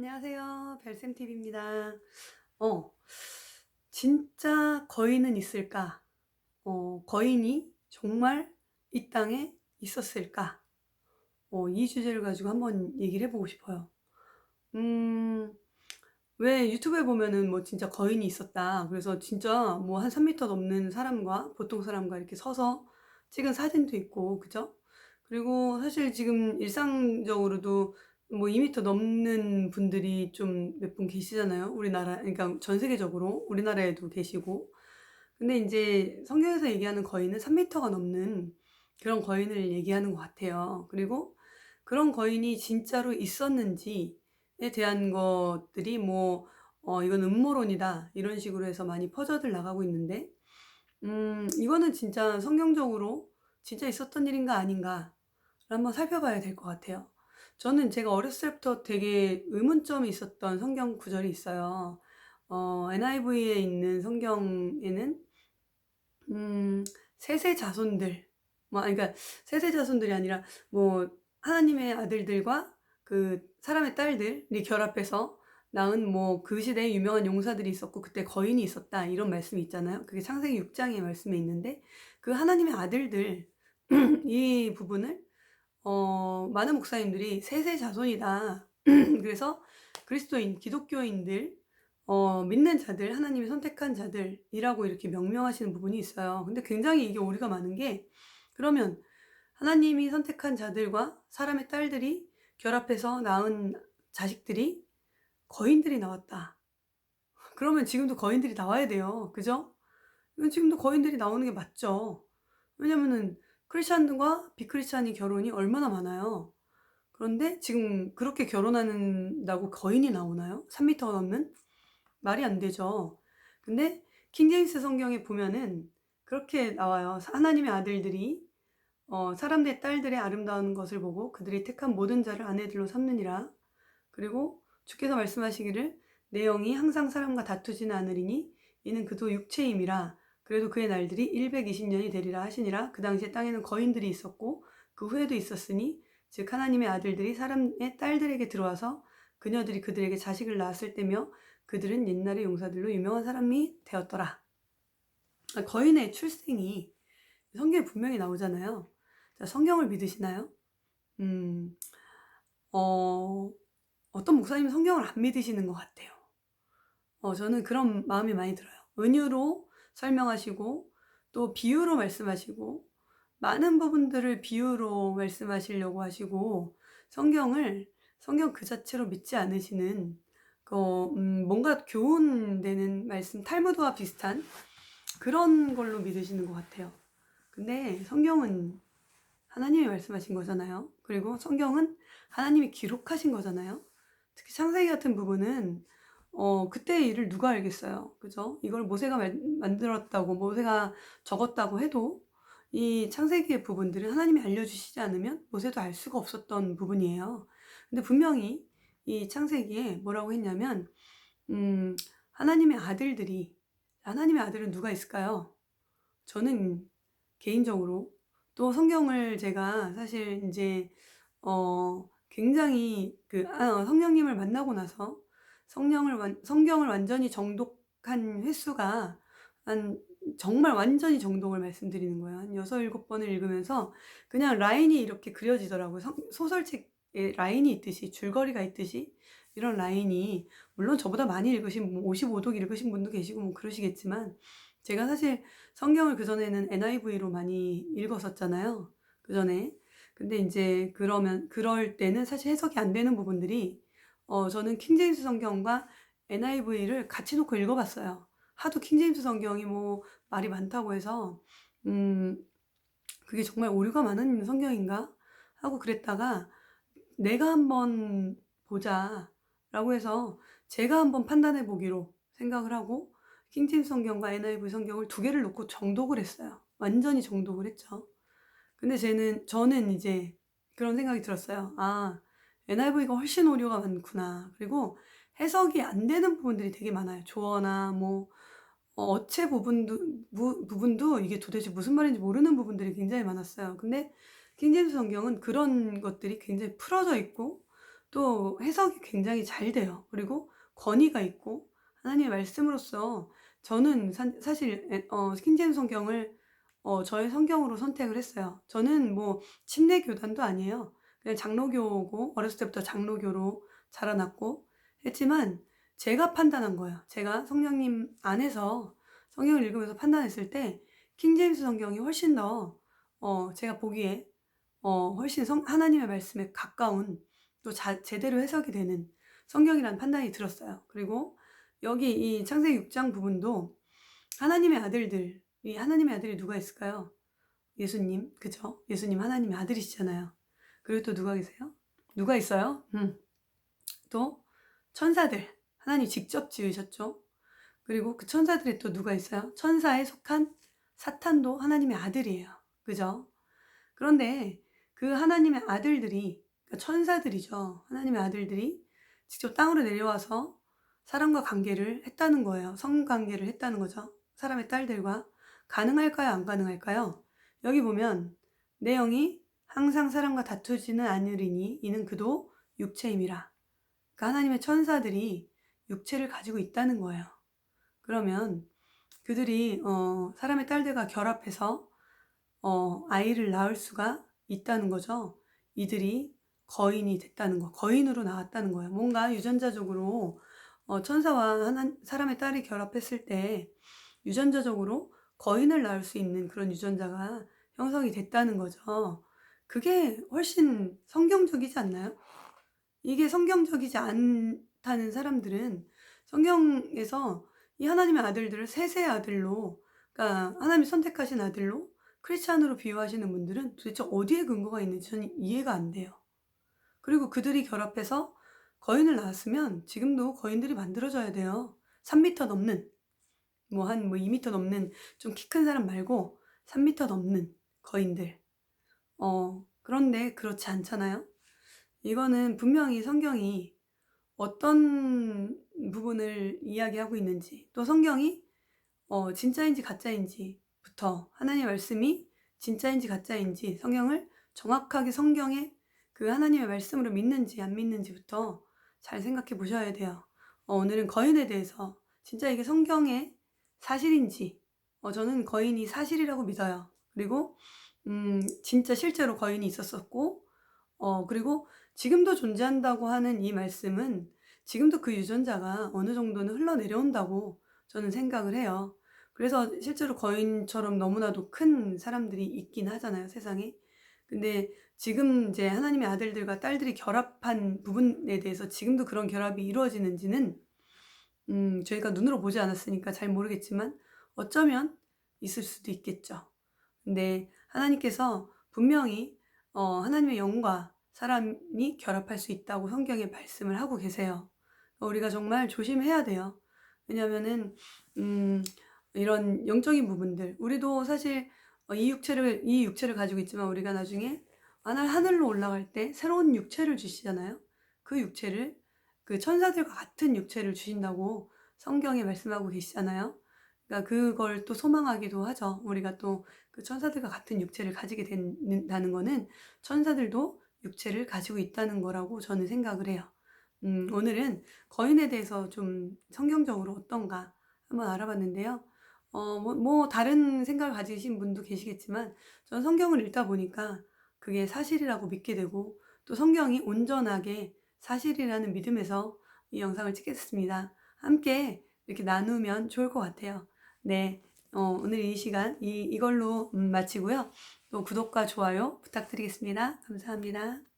안녕하세요. 별쌤TV입니다. 어, 진짜 거인은 있을까? 어, 거인이 정말 이 땅에 있었을까? 어, 이 주제를 가지고 한번 얘기를 해보고 싶어요. 음, 왜 유튜브에 보면은 뭐 진짜 거인이 있었다. 그래서 진짜 뭐 한 3m 넘는 사람과 보통 사람과 이렇게 서서 찍은 사진도 있고, 그죠? 그리고 사실 지금 일상적으로도 뭐 2m 넘는 분들이 좀 몇 분 계시잖아요. 우리나라, 그러니까 전 세계적으로 우리나라에도 계시고. 근데 이제 성경에서 얘기하는 거인은 3m가 넘는 그런 거인을 얘기하는 것 같아요. 그리고 그런 거인이 진짜로 있었는지에 대한 것들이 뭐, 어, 이건 음모론이다. 이런 식으로 해서 많이 퍼져들 나가고 있는데, 음, 이거는 진짜 성경적으로 진짜 있었던 일인가 아닌가 한번 살펴봐야 될 것 같아요. 저는 제가 어렸을 때부터 되게 의문점이 있었던 성경 구절이 있어요. 어, NIV에 있는 성경에는 음, 세세 자손들, 뭐, 그러니까 세세 자손들이 아니라 뭐 하나님의 아들들과 그 사람의 딸들이 결합해서 낳은 뭐 그 시대에 유명한 용사들이 있었고 그때 거인이 있었다 이런 말씀이 있잖아요. 그게 창세기 6장의 말씀에 있는데 그 하나님의 아들들 이 부분을 어, 많은 목사님들이 세세 자손이다. 그래서 그리스도인, 기독교인들, 어, 믿는 자들, 하나님이 선택한 자들이라고 이렇게 명명하시는 부분이 있어요. 근데 굉장히 이게 오류가 많은 게, 그러면 하나님이 선택한 자들과 사람의 딸들이 결합해서 낳은 자식들이 거인들이 나왔다. 그러면 지금도 거인들이 나와야 돼요. 그죠? 지금도 거인들이 나오는 게 맞죠. 왜냐면은 크리스찬과 비크리스찬이 결혼이 얼마나 많아요. 그런데 지금 그렇게 결혼한다고 거인이 나오나요? 3미터 넘는? 말이 안 되죠. 근데 킹제임스 성경에 보면은 그렇게 나와요. 하나님의 아들들이 어, 사람들의 딸들의 아름다운 것을 보고 그들이 택한 모든 자를 아내들로 삼느니라. 그리고 주께서 말씀하시기를 내 영이 항상 사람과 다투지는 않으리니 이는 그도 육체임이라 그래도 그의 날들이 120년이 되리라 하시니라 그 당시에 땅에는 거인들이 있었고 그 후에도 있었으니 즉 하나님의 아들들이 사람의 딸들에게 들어와서 그녀들이 그들에게 자식을 낳았을 때며 그들은 옛날의 용사들로 유명한 사람이 되었더라. 아, 거인의 출생이 성경에 분명히 나오잖아요. 자, 성경을 믿으시나요? 음, 어, 어떤 목사님은 성경을 안 믿으시는 것 같아요. 어, 저는 그런 마음이 많이 들어요. 은유로 설명하시고 또 비유로 말씀하시고 많은 부분들을 비유로 말씀하시려고 하시고 성경을 성경 그 자체로 믿지 않으시는 그 음, 뭔가 교훈되는 말씀 탈무드와 비슷한 그런 걸로 믿으시는 것 같아요. 근데 성경은 하나님이 말씀하신 거잖아요. 그리고 성경은 하나님이 기록하신 거잖아요. 특히 창세기 같은 부분은 어, 그때의 일을 누가 알겠어요. 그죠? 이걸 모세가 만들었다고, 모세가 적었다고 해도 이 창세기의 부분들을 하나님이 알려주시지 않으면 모세도 알 수가 없었던 부분이에요. 근데 분명히 이 창세기에 뭐라고 했냐면, 음, 하나님의 아들들이, 하나님의 아들은 누가 있을까요? 저는 개인적으로 또 성경을 제가 사실 이제, 어, 굉장히 그, 아, 성령님을 만나고 나서 성령을 완, 성경을 완전히 정독한 횟수가 한 정말 완전히 정독을 말씀드리는 거예요. 한 여섯 일곱 번을 읽으면서 그냥 라인이 이렇게 그려지더라고요. 성, 소설책에 라인이 있듯이 줄거리가 있듯이 이런 라인이 물론 저보다 많이 읽으신 뭐 55독 읽으신 분도 계시고 뭐 그러시겠지만 제가 사실 성경을 그 전에는 NIV로 많이 읽었었잖아요. 그 전에. 근데 이제 그러면 그럴 때는 사실 해석이 안 되는 부분들이 어, 저는 킹제임스 성경과 NIV를 같이 놓고 읽어봤어요. 하도 킹제임스 성경이 뭐 말이 많다고 해서, 음, 그게 정말 오류가 많은 성경인가? 하고 그랬다가 내가 한번 보자. 라고 해서 제가 한번 판단해 보기로 생각을 하고 킹제임스 성경과 NIV 성경을 두 개를 놓고 정독을 했어요. 완전히 정독을 했죠. 근데 쟤는, 저는 이제 그런 생각이 들었어요. 아, NIV가 훨씬 오류가 많구나. 그리고 해석이 안 되는 부분들이 되게 많아요. 조어나 뭐 어, 어체 부분도 부, 부분도 이게 도대체 무슨 말인지 모르는 부분들이 굉장히 많았어요. 근데 킹제임스 성경은 그런 것들이 굉장히 풀어져 있고 또 해석이 굉장히 잘 돼요. 그리고 권위가 있고 하나님의 말씀으로서 저는 사, 에, 어, 킹제임 성경을 어, 저의 성경으로 선택을 했어요. 저는 뭐 침례 교단도 아니에요. 그냥 장로교고 어렸을 때부터 장로교로 자라났고 했지만 제가 판단한 거예요. 제가 성령님 안에서 성경을 읽으면서 판단했을 때 킹제임스 성경이 훨씬 더 어, 제가 보기에 어, 훨씬 성, 하나님의 말씀에 가까운 또 자, 제대로 해석이 되는 성경이라는 판단이 들었어요. 그리고 여기 이 창세기 6장 부분도 하나님의 아들들, 이 하나님의 아들이 누가 있을까요? 예수님, 그죠? 예수님 하나님의 아들이시잖아요. 그리고 또 누가 계세요? 누가 있어요? 음. 또 천사들, 하나님 직접 지으셨죠. 그리고 그 천사들이 또 누가 있어요? 천사에 속한 사탄도 하나님의 아들이에요. 그죠? 그런데 그 하나님의 아들들이, 그러니까 천사들이죠. 하나님의 아들들이 직접 땅으로 내려와서 사람과 관계를 했다는 거예요. 성관계를 했다는 거죠. 사람의 딸들과. 가능할까요? 안 가능할까요? 여기 보면 내용이 항상 사람과 다투지는 않으리니 이는 그도 육체임이라. 그러니까 하나님의 천사들이 육체를 가지고 있다는 거예요. 그러면 그들이 어, 사람의 딸들과 결합해서 어, 아이를 낳을 수가 있다는 거죠. 이들이 거인이 됐다는 거, 거인으로 나왔다는 거예요. 뭔가 유전자적으로 어, 천사와 하나, 사람의 딸이 결합했을 때 유전자적으로 거인을 낳을 수 있는 그런 유전자가 형성이 됐다는 거죠. 그게 훨씬 성경적이지 않나요? 이게 성경적이지 않다는 사람들은 성경에서 이 하나님의 아들들을 세세 아들로, 그러니까 하나님이 선택하신 아들로 크리스찬으로 비유하시는 분들은 도대체 어디에 근거가 있는지 저는 이해가 안 돼요. 그리고 그들이 결합해서 거인을 낳았으면 지금도 거인들이 만들어져야 돼요. 3m 넘는, 뭐 한뭐 2m 넘는 좀 키 큰 사람 말고 3m 넘는 거인들. 어, 그런데 그렇지 않잖아요? 이거는 분명히 성경이 어떤 부분을 이야기하고 있는지, 또 성경이 어, 진짜인지 가짜인지부터 하나님의 말씀이 진짜인지 가짜인지 성경을 정확하게 성경에 그 하나님의 말씀으로 믿는지 안 믿는지부터 잘 생각해 보셔야 돼요. 어, 오늘은 거인에 대해서 진짜 이게 성경의 사실인지 어, 저는 거인이 사실이라고 믿어요. 그리고 음, 진짜 실제로 거인이 있었었고 어, 그리고 지금도 존재한다고 하는 이 말씀은 지금도 그 유전자가 어느 정도는 흘러내려온다고 저는 생각을 해요. 그래서 실제로 거인처럼 너무나도 큰 사람들이 있긴 하잖아요, 세상에. 근데 지금 이제 하나님의 아들들과 딸들이 결합한 부분에 대해서 지금도 그런 결합이 이루어지는지는 음, 저희가 눈으로 보지 않았으니까 잘 모르겠지만 어쩌면 있을 수도 있겠죠. 근데 하나님께서 분명히 어, 하나님의 영과 사람이 결합할 수 있다고 성경에 말씀을 하고 계세요. 우리가 정말 조심해야 돼요. 왜냐면은 음, 이런 영적인 부분들 우리도 사실 어, 이 육체를 이 육체를 가지고 있지만 우리가 나중에 하늘 하늘로 올라갈 때 새로운 육체를 주시잖아요. 그 육체를 그 천사들과 같은 육체를 주신다고 성경에 말씀하고 계시잖아요. 그러니까 그걸 또 소망하기도 하죠. 우리가 또 그 천사들과 같은 육체를 가지게 된다는 거는 천사들도 육체를 가지고 있다는 거라고 저는 생각을 해요. 음, 오늘은 거인에 대해서 좀 성경적으로 어떤가 한번 알아봤는데요. 어, 뭐, 뭐, 다른 생각을 가지신 분도 계시겠지만, 전 성경을 읽다 보니까 그게 사실이라고 믿게 되고, 또 성경이 온전하게 사실이라는 믿음에서 이 영상을 찍겠습니다. 함께 이렇게 나누면 좋을 것 같아요. 네. 어, 오늘 이 시간 이, 이걸로 음, 마치고요. 또 구독과 좋아요 부탁드리겠습니다. 감사합니다.